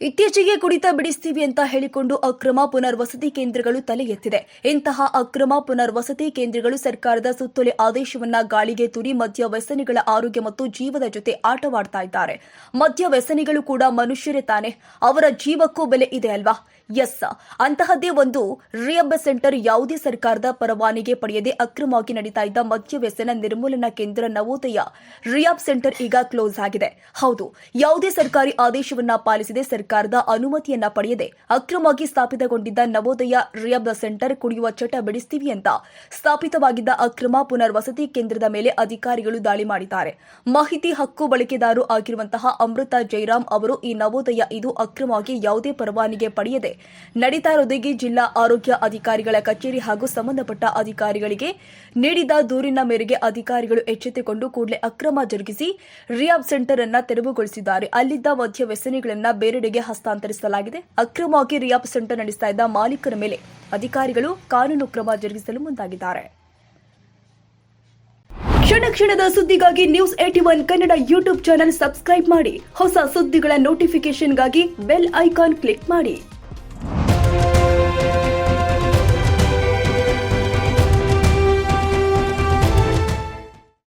ಇತ್ತೀಚೆಗೆ ಕುಡಿತ ಬಿಡಿಸ್ತೀವಿ ಅಂತ ಹೇಳಿಕೊಂಡು ಅಕ್ರಮ ಪುನರ್ವಸತಿ ಕೇಂದ್ರಗಳು ತಲೆ ಎತ್ತಿದೆ. ಇಂತಹ ಅಕ್ರಮ ಪುನರ್ವಸತಿ ಕೇಂದ್ರಗಳು ಸರ್ಕಾರದ ಸುತ್ತೋಲೆ ಆದೇಶವನ್ನ ಗಾಳಿಗೆ ತುರಿ ಮದ್ಯ ವ್ಯಸನಿಗಳ ಆರೋಗ್ಯ ಮತ್ತು ಜೀವದ ಜೊತೆ ಆಟವಾಡ್ತಾ ಇದ್ದಾರೆ. ಮದ್ಯ ವ್ಯಸನಿಗಳು ಕೂಡ ಮನುಷ್ಯರೇ ತಾನೆ. ಅವರ ಜೀವಕ್ಕೂ ಬೆಲೆ ಇದೆ ಅಲ್ವಾ? ಎಸ್. ಅಂತಹದ್ದೇ ಒಂದು ರಿಯಬ್ ಸೆಂಟರ್ ಯಾವುದೇ ಸರ್ಕಾರದ ಪರವಾನಿಗೆ ಪಡೆಯದೆ ಅಕ್ರಮವಾಗಿ ನಡೀತಾ ಇದ್ದ ಮದ್ಯ ವ್ಯಸನ ನಿರ್ಮೂಲನಾ ಕೇಂದ್ರ ನವೋದಯ ರಿಯಾಬ್ ಸೆಂಟರ್ ಈಗ ಕ್ಲೋಸ್ ಆಗಿದೆ. ಹೌದು, ಯಾವುದೇ ಸರ್ಕಾರಿ ಆದೇಶವನ್ನ ಪಾಲಿಸದೆ ಸರ್ಕಾರದ ಅನುಮತಿಯನ್ನ ಪಡೆಯದೆ ಅಕ್ರಮವಾಗಿ ಸ್ಥಾಪಿತಗೊಂಡಿದ್ದ ನವೋದಯ ರಿಯಾಬ್ ಸೆಂಟರ್ ಕುಡಿಯುವ ಚಟ ಬಿಡಿಸ್ತೀವಿ ಅಂತ ಸ್ಥಾಪಿತವಾಗಿದ್ದ ಅಕ್ರಮ ಪುನರ್ವಸತಿ ಕೇಂದ್ರದ ಮೇಲೆ ಅಧಿಕಾರಿಗಳು ದಾಳಿ ಮಾಡಿದ್ದಾರೆ. ಮಾಹಿತಿ ಹಕ್ಕು ಬಳಕೆದಾರು ಆಗಿರುವಂತಹ ಅಮೃತ ಜೈರಾಮ್ ಅವರು ಈ ನವೋದಯ ಇದು ಅಕ್ರಮವಾಗಿ ಯಾವುದೇ ಪರವಾನಗಿ ಪಡೆಯದೆ ನಡೀತಾ ಇರೋದಿಗೆ ಜಿಲ್ಲಾ ಆರೋಗ್ಯ ಅಧಿಕಾರಿಗಳ ಕಚೇರಿ ಹಾಗೂ ಸಂಬಂಧಪಟ್ಟ ಅಧಿಕಾರಿಗಳಿಗೆ ನೀಡಿದ ದೂರಿನ ಮೇರೆಗೆ ಅಧಿಕಾರಿಗಳು ಎಚ್ಚೆತ್ತುಕೊಂಡು ಕೂಡಲೇ ಅಕ್ರಮ ಜರುಗಿಸಿ ರಿಯಾಬ್ ಸೆಂಟರ್ ಅನ್ನ ತೆರವುಗೊಳಿಸಿದ್ದಾರೆ. ಅಲ್ಲಿದ್ದ ಮದ್ಯ ವ್ಯಸನಿಗಳನ್ನ ಬೇರೆಡೆಗೆ ಹಸ್ತಾಂತರಿಸಲಾಗಿದೆ. ಅಕ್ರಮವಾಗಿ ರಿಯಾಪ್ ಸೆಂಟರ್ ನಡೆಸ್ತಾ ಇದ್ದ ಮಾಲೀಕರ ಮೇಲೆ ಅಧಿಕಾರಿಗಳು ಕಾನೂನು ಕ್ರಮ ಜರುಗಿಸಲು ಮುಂದಾಗಿದ್ದಾರೆ. ಕ್ಷಣ ಕ್ಷಣದ ಸುದ್ದಿಗಾಗಿ news at one Kannada YouTube channel subscribe ಮಾಡಿ. ಹೊಸ ಸುದ್ದಿಗಳ ನೋಟಿಫಿಕೇಶನ್ಗಾಗಿ ಬೆಲ್ ಐಕಾನ್ ಕ್ಲಿಕ್ ಮಾಡಿ.